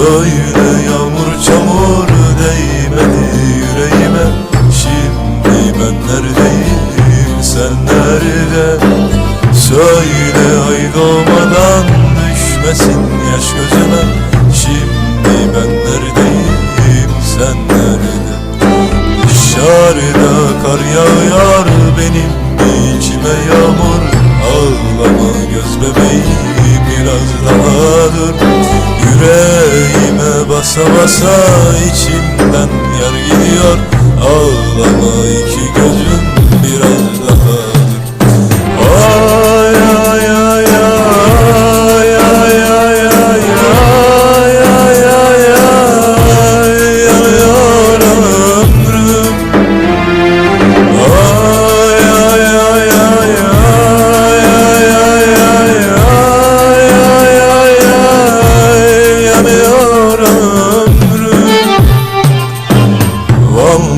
Öyle yağmur çamur değmedi yüreğime. Şimdi ben neredeyim sen nerede? Söyle ay doğmadan düşmesin yaş gözüme. Şimdi ben neredeyim? Basa basa içimden yar gidiyor Ağlama iki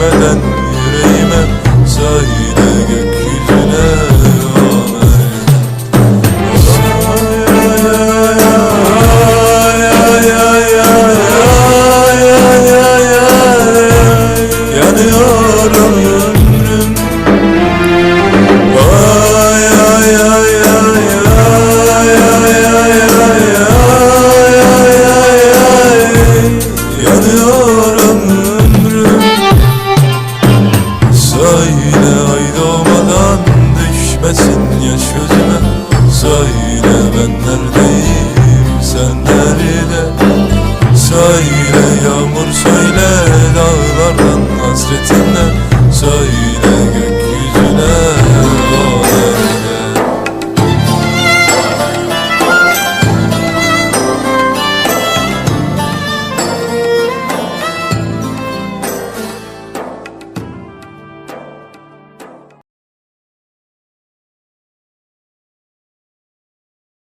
bilmeden hasretinden